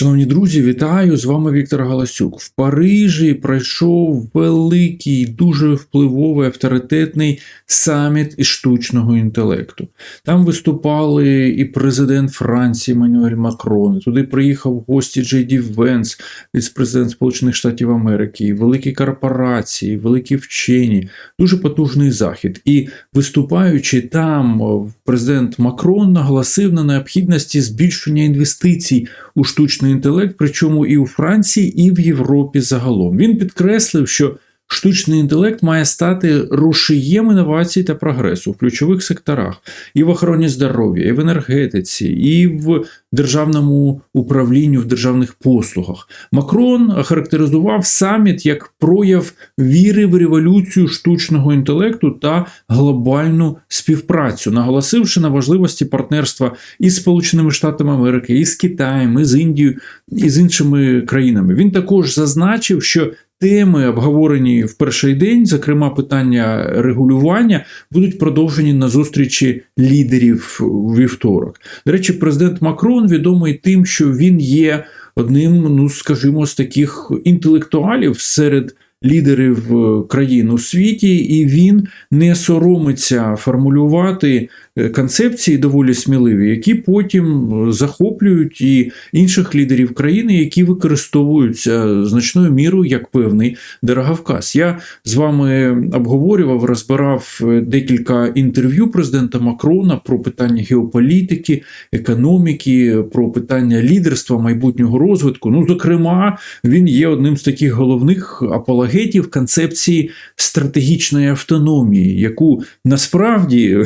Шановні друзі, вітаю! З вами Віктор Галасюк. В Парижі пройшов великий, дуже впливовий авторитетний саміт із штучного інтелекту. Там виступали і президент Франції Мануель Макрон. Туди приїхав гості Джей Ді Венс, віце-президент Сполучених Штатів Америки, великі корпорації, великі вчені, дуже потужний захід. І виступаючи там, президент Макрон наголосив на необхідності збільшення інвестицій у штучний інтелект, причому і у Франції, і в Європі загалом. Він підкреслив, що штучний інтелект має стати рушієм інновацій та прогресу в ключових секторах і в охороні здоров'я, і в енергетиці, і в державному управлінні, в державних послугах. Макрон охарактеризував саміт як прояв віри в революцію штучного інтелекту та глобальну співпрацю, наголосивши на важливості партнерства із Сполученими Штатами Америки, і з Китаєм, і з Індією, і з іншими країнами. Він також зазначив, що Теми, обговорені в перший день, зокрема питання регулювання, будуть продовжені на зустрічі лідерів у вівторок. До речі, президент Макрон відомий тим, що він є одним, ну скажімо, з таких інтелектуалів серед лідерів країн у світі, і він не соромиться формулювати концепції доволі сміливі, які потім захоплюють і інших лідерів країни, які використовуються значною мірою як певний дороговказ. Я з вами обговорював, розбирав декілька інтерв'ю президента Макрона про питання геополітики, економіки, про питання лідерства майбутнього розвитку. Ну, зокрема, він є одним з таких головних апологетів концепції стратегічної автономії, яку насправді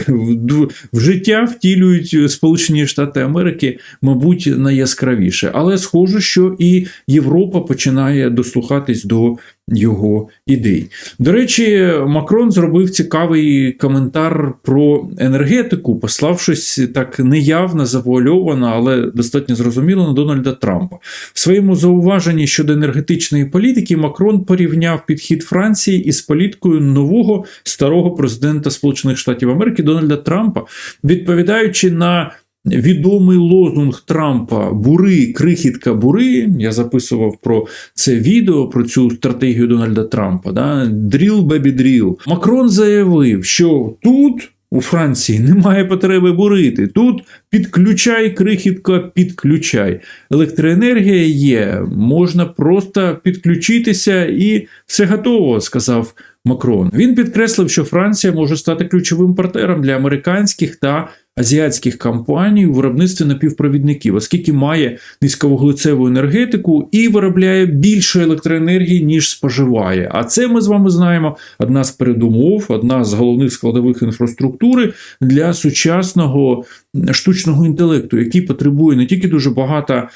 в життя втілюють Сполучені Штати Америки, мабуть, найяскравіше. Але схоже, що і Європа починає дослухатись до його ідей. До речі, Макрон зробив цікавий коментар про енергетику, пославшись так неявно завуальовано, але достатньо зрозуміло на Дональда Трампа. В своєму зауваженні щодо енергетичної політики Макрон порівняв підхід Франції із політикою нового старого президента Сполучених Штатів Америки Дональда Трампа, відповідаючи на Відомий лозунг Трампа бури, крихітка бури. Я записував про це відео, про цю стратегію Дональда Трампа. Дріл бебі дріл. Макрон заявив, що тут у Франції немає потреби бурити. Тут підключай, крихітка, підключай. Електроенергія є, можна просто підключитися і все готово, сказав Макрон. Він підкреслив, що Франція може стати ключовим партнером для американських та азіатських компаній у виробництві напівпровідників, оскільки має низьковуглецеву енергетику і виробляє більше електроенергії, ніж споживає. А це ми з вами знаємо одна з передумов, одна з головних складових інфраструктури для сучасного штучного інтелекту, який потребує не тільки дуже багато е,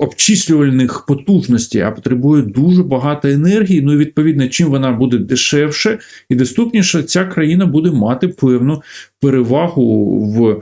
обчислювальних потужностей, а потребує дуже багато енергії. Ну і відповідно, чим вона буде дешевше і доступніше, ця країна буде мати певну перевагу в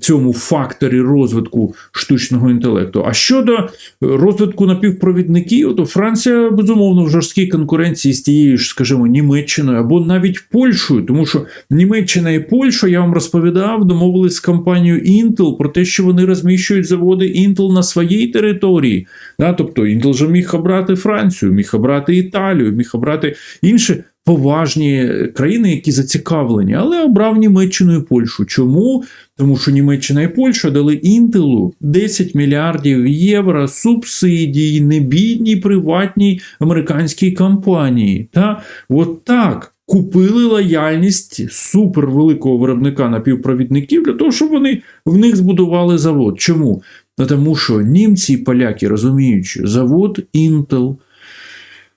цьому факторі розвитку штучного інтелекту. А щодо розвитку напівпровідників, то Франція безумовно в жорсткій конкуренції з тією ж, скажімо, Німеччиною або навіть Польщею, тому що Німеччина і Польща, я вам розповідав, домовились з компанією Intel про те, що вони розміщують заводи Intel на своїй території. Да, Тобто Intel же міг обрати Францію, міг обрати Італію, міг обрати інші поважні країни, які зацікавлені, але обрав Німеччину і Польщу. Чому? Тому що Німеччина і Польща дали інтелу 10 мільярдів євро субсидій небідній приватній американській компанії. Та от так. Купили лояльність супервеликого виробника напівпровідників для того, щоб вони в них збудували завод. Чому? Тому що німці і поляки розуміють, що завод Intel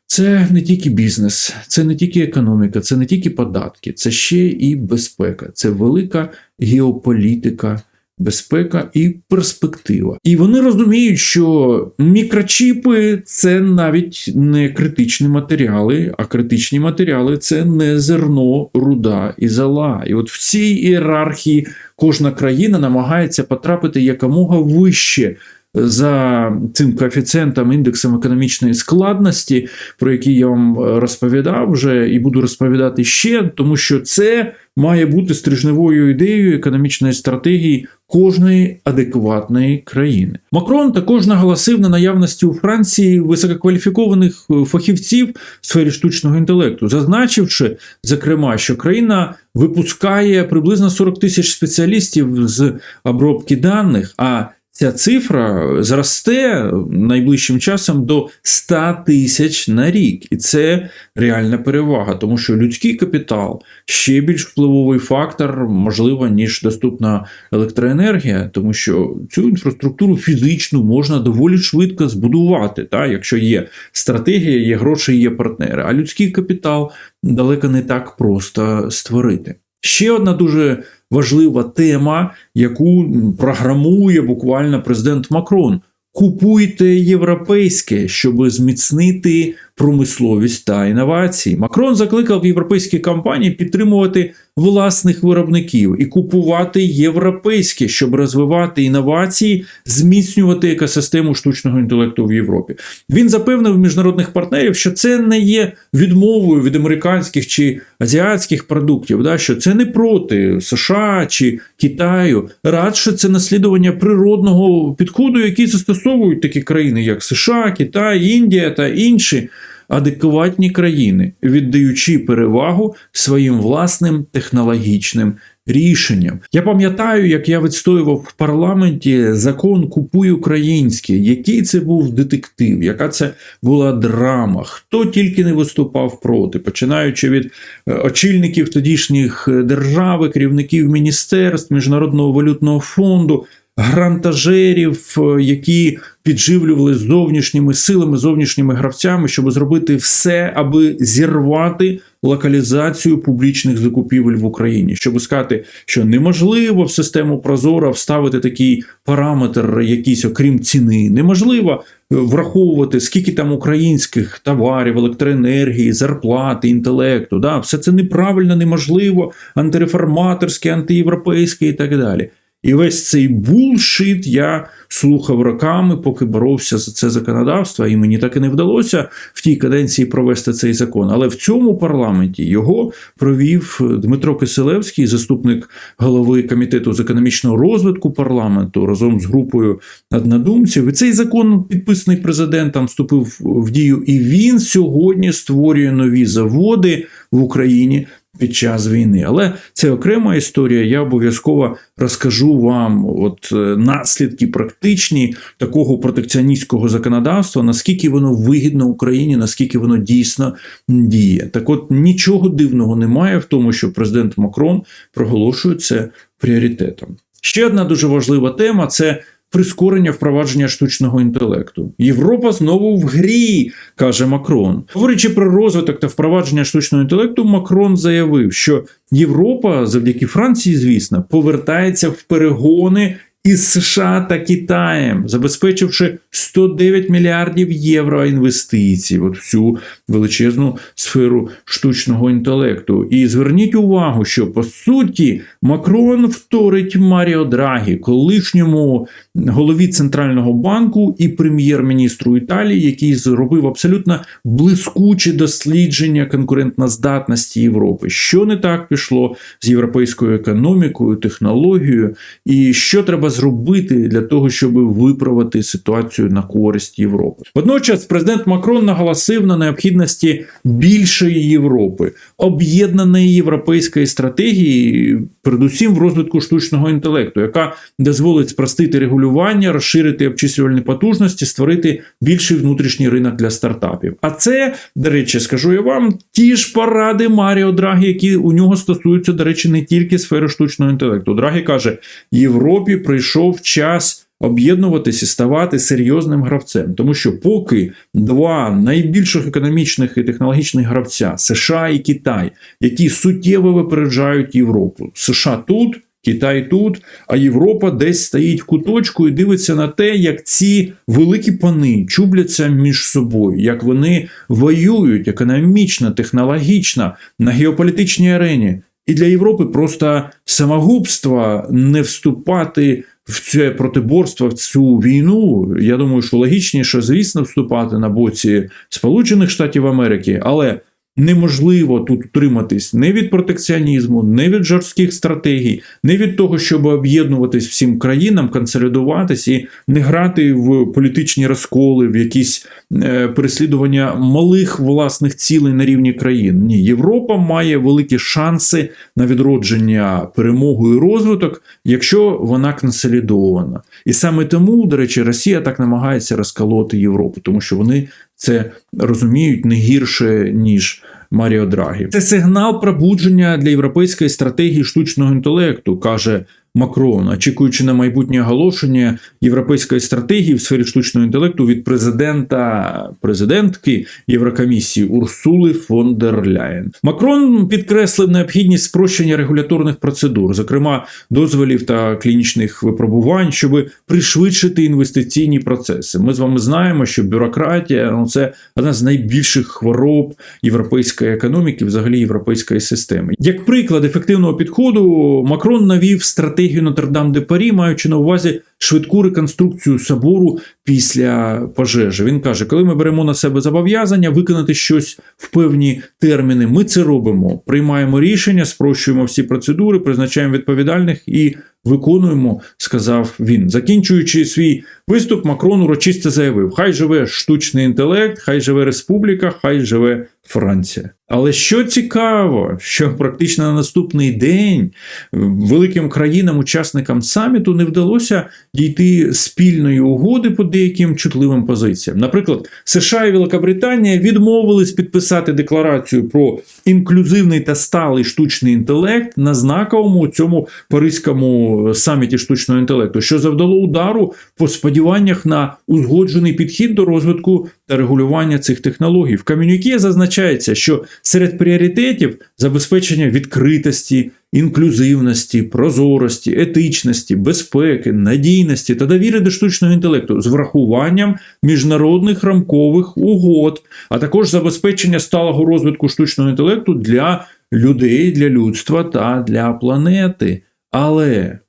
це не тільки бізнес, це не тільки економіка, це не тільки податки, це ще і безпека, це велика геополітика, безпека і перспектива. І вони розуміють, що мікрочіпи це навіть не критичні матеріали, а критичні матеріали це не зерно, руда і зала. І от в цій ієрархії кожна країна намагається потрапити якомога вище за цим коефіцієнтом індексом економічної складності, про який я вам розповідав вже і буду розповідати ще, тому що це має бути стрижневою ідеєю економічної стратегії кожної адекватної країни. Макрон також наголосив на наявності у Франції висококваліфікованих фахівців в сфері штучного інтелекту, зазначивши, зокрема, що країна випускає приблизно 40 тисяч спеціалістів з обробки даних. а Ця цифра зросте найближчим часом до 100 тисяч на рік, і це реальна перевага, тому що людський капітал ще більш впливовий фактор, можливо, ніж доступна електроенергія, тому що цю інфраструктуру фізичну можна доволі швидко збудувати, та, якщо є стратегія, є гроші, є партнери. А людський капітал далеко не так просто створити. Ще одна дуже важлива тема, яку програмує буквально президент Макрон. Купуйте європейське, щоб зміцнити промисловість та інновації. Макрон закликав європейські компанії підтримувати власних виробників і купувати європейське, щоб розвивати інновації, зміцнювати екосистему штучного інтелекту в Європі. Він запевнив міжнародних партнерів, що це не є відмовою від американських чи азіатських продуктів, да, що це не проти США чи Китаю, радше це наслідування природного підходу, який застосовують такі країни, як США, Китай, Індія та інші адекватні країни, віддаючи перевагу своїм власним технологічним рішенням. Я пам'ятаю, як я відстоював в парламенті закон Купуй українське, який це був детектив, яка це була драма, хто тільки не виступав проти, починаючи від е, очільників тодішніх держави, керівників міністерств, Міжнародного валютного фонду грантажерів, е, які підживлювали зовнішніми силами, зовнішніми гравцями, щоб зробити все, аби зірвати локалізацію публічних закупівель в Україні, щоб сказати, що неможливо в систему Прозора вставити такий параметр, якийсь окрім ціни, неможливо. Е, враховувати, скільки там українських товарів, електроенергії, зарплати, інтелекту, да, все це неправильно, неможливо, антиреформаторське, антиєвропейське і так далі. І весь цей булшит я слухав роками, поки боровся за це законодавство, і мені так і не вдалося в тій каденції провести цей закон. Але в цьому парламенті його провів Дмитро Киселевський, заступник голови комітету з економічного розвитку парламенту, разом з групою однодумців. І цей закон, підписаний президентом, вступив в дію. І він сьогодні створює нові заводи в Україні під час війни. Але це окрема історія. Я обов'язково розкажу вам от е, наслідки практичні такого протекціоністського законодавства, наскільки воно вигідно Україні, наскільки воно дійсно діє. Так, от нічого дивного немає в тому, що президент Макрон проголошує це пріоритетом. Ще одна дуже важлива тема це прискорення впровадження штучного інтелекту. Європа знову в грі, каже Макрон. Говорячи про розвиток та впровадження штучного інтелекту, Макрон заявив, що Європа, завдяки Франції, звісно, повертається в перегони із США та Китаєм, забезпечивши 109 мільярдів євро інвестицій в цю величезну сферу штучного інтелекту. І зверніть увагу, що по суті Макрон вторить Маріо Драгі, колишньому голові центрального банку і прем'єр-міністру Італії, який зробив абсолютно блискуче дослідження конкурентноздатності Європи. Що не так пішло з європейською економікою, технологією, і що треба зробити для того, щоб виправити ситуацію на користь Європи. Водночас, президент Макрон наголосив на необхідності більшої Європи, об'єднаної європейської стратегії, передусім в розвитку штучного інтелекту, яка дозволить спростити регулювання, розширити обчислювальні потужності, створити більший внутрішній ринок для стартапів. А це, до речі, скажу я вам, ті ж поради Маріо Драгі, які у нього стосуються, до речі, не тільки сфери штучного інтелекту. Драгі каже: Європі прийшов час об'єднуватися і ставати серйозним гравцем. Тому що поки два найбільших економічних і технологічних гравця США і Китай, які суттєво випереджають Європу, США тут. Китай тут, а Європа десь стоїть в куточку і дивиться на те, як ці великі пани чубляться між собою, як вони воюють економічно, технологічно на геополітичній арені. І для Європи просто самогубство не вступати в це протиборство, в цю війну, я думаю, що логічніше, звісно, вступати на боці Сполучених Штатів Америки, але неможливо тут утриматись не від протекціонізму, не від жорстких стратегій, не від того, щоб об'єднуватись всім країнам, консолідуватись і не грати в політичні розколи, в якісь е, переслідування малих власних цілей на рівні країн. Ні, Європа має великі шанси на відродження перемогу і розвиток, якщо вона консолідована. І саме тому, до речі, Росія так намагається розколоти Європу, тому що вони це розуміють не гірше, ніж Маріо Драгі. Це сигнал пробудження для європейської стратегії штучного інтелекту, каже Макрон, очікуючи на майбутнє оголошення європейської стратегії в сфері штучного інтелекту від президента президентки Єврокомісії Урсули фон дер Ляєн. Макрон підкреслив необхідність спрощення регуляторних процедур, зокрема дозволів та клінічних випробувань, щоб пришвидшити інвестиційні процеси. Ми з вами знаємо, що бюрократія ну, це одна з найбільших хвороб європейської економіки, взагалі європейської системи. Як приклад ефективного підходу, Макрон навів стратегію Нотр-Дам де Парі, маючи на увазі швидку реконструкцію собору після пожежі. Він каже: коли ми беремо на себе зобов'язання виконати щось в певні терміни, ми це робимо. Приймаємо рішення, спрощуємо всі процедури, призначаємо відповідальних і виконуємо, сказав він. Закінчуючи свій виступ, Макрон урочисто заявив: Хай живе штучний інтелект, хай живе республіка, хай живе Франція. Але що цікаво, що практично на наступний день великим країнам-учасникам саміту не вдалося дійти спільної угоди по деяким чутливим позиціям. Наприклад, США і Великобританія відмовились підписати декларацію про інклюзивний та сталий штучний інтелект на знаковому цьому паризькому саміті штучного інтелекту, що завдало удару по сподіваннях на узгоджений підхід до розвитку та регулювання цих технологій. В ком'юніке зазначається, що серед пріоритетів забезпечення відкритості, інклюзивності, прозорості, етичності, безпеки, надійності та довіри до штучного інтелекту з врахуванням міжнародних рамкових угод, а також забезпечення сталого розвитку штучного інтелекту для людей, для людства та для планети. Але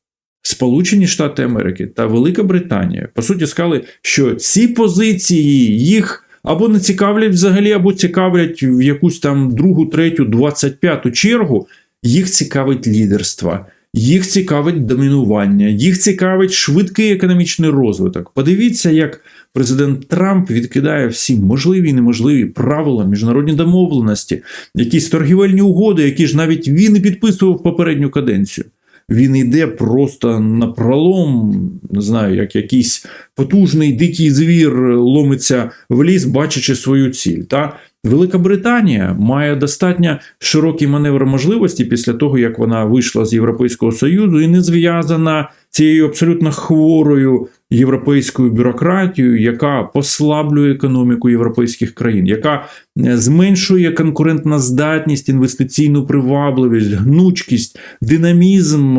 Сполучені Штати Америки та Велика Британія по суті сказали, що ці позиції їх або не цікавлять взагалі, або цікавлять в якусь там другу, третю, двадцять п'яту чергу. Їх цікавить лідерство, їх цікавить домінування, їх цікавить швидкий економічний розвиток. Подивіться, як президент Трамп відкидає всі можливі і неможливі правила, міжнародні домовленості, якісь торгівельні угоди, які ж навіть він і підписував попередню каденцію. Він йде просто на пролом, не знаю, як якийсь потужний дикий звір ломиться в ліс, бачачи свою ціль. Та Велика Британія має достатньо широкий маневр можливості після того, як вона вийшла з Європейського Союзу і не зв'язана цією абсолютно хворою європейською бюрократією, яка послаблює економіку європейських країн, яка зменшує конкурентна здатність, інвестиційну привабливість, гнучкість, динамізм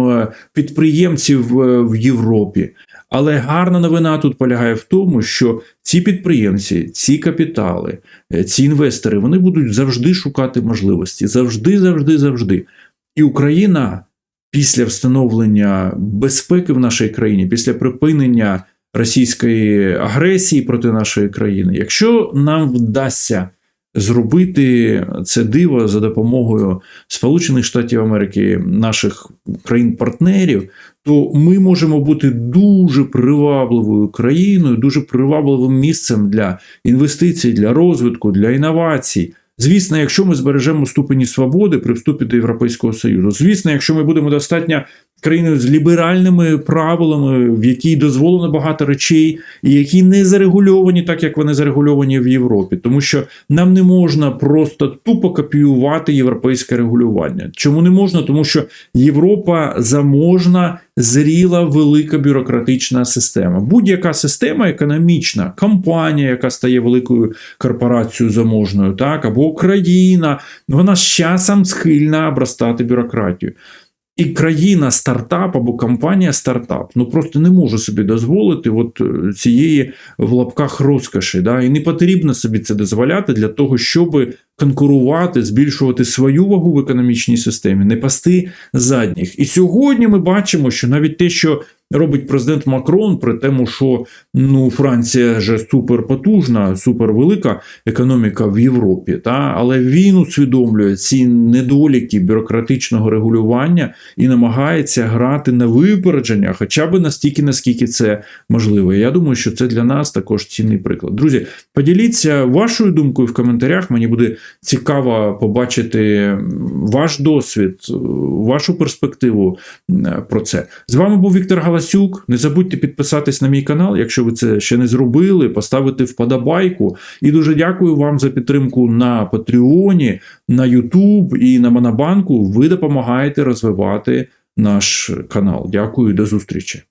підприємців в Європі. Але гарна новина тут полягає в тому, що ці підприємці, ці капітали, ці інвестори вони будуть завжди шукати можливості. Завжди, завжди, завжди. І Україна після встановлення безпеки в нашій країні, після припинення російської агресії проти нашої країни, якщо нам вдасться зробити це диво за допомогою Сполучених Штатів Америки, наших країн-партнерів, то ми можемо бути дуже привабливою країною, дуже привабливим місцем для інвестицій, для розвитку, для інновацій. Звісно, якщо ми збережемо ступені свободи при вступі до Європейського Союзу, звісно, якщо ми будемо достатньо країною з ліберальними правилами, в якій дозволено багато речей, і які не зарегульовані, так як вони зарегульовані в Європі, тому що нам не можна просто тупо копіювати європейське регулювання. Чому не можна? Тому що Європа заможна. Зріла велика бюрократична система. Будь-яка система економічна, компанія, яка стає великою корпорацією заможною, так або країна, вона з часом схильна обростати бюрократією. І країна стартап або компанія стартап ну просто не може собі дозволити от е, цієї в лапках розкоші. Да? І не потрібно собі це дозволяти для того, щоб конкурувати, збільшувати свою вагу в економічній системі, не пасти задніх. І сьогодні ми бачимо, що навіть те, що робить президент Макрон, при тому, що ну Франція же суперпотужна, супервелика економіка в Європі, та але він усвідомлює ці недоліки бюрократичного регулювання і намагається грати на випередження, хоча б настільки, наскільки це можливо. Я думаю, що це для нас також цінний приклад. Друзі, поділіться вашою думкою в коментарях. Мені буде цікаво побачити ваш досвід, вашу перспективу про це. З вами був Віктор Галасюк. Не забудьте підписатись на мій канал, якщо ви це ще не зробили, поставити вподобайку. І дуже дякую вам за підтримку на Патреоні, на Ютуб і на Монобанку. Ви допомагаєте розвивати наш канал. Дякую, до зустрічі.